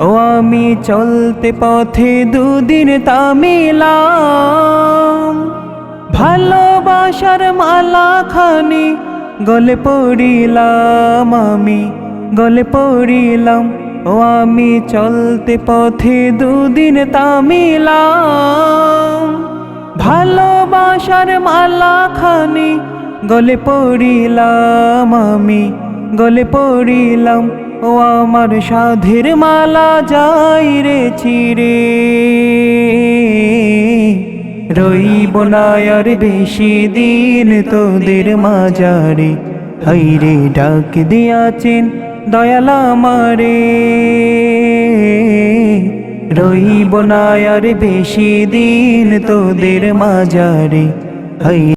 ও আমি চলতে পথে দুদিন তামিলাম। ভালোবাসার মালা খানি গলে পড়িলাম আমি, গলে পড়িলাম। ও আমি চলতে পথে দুদিন তামিলাম। ভালোবাসার মালা খানি গলে পড়িলাম আমি, গলে পড়িলাম। ও আমার সাধের মালা যাই রে চিরে রইব না আর বেশি দিন তোদের মাজারে হাইরে ডাক দিয়াছেন দয়ালা মারে রইব না আর বেশি দিন তোদের মাজারে হাই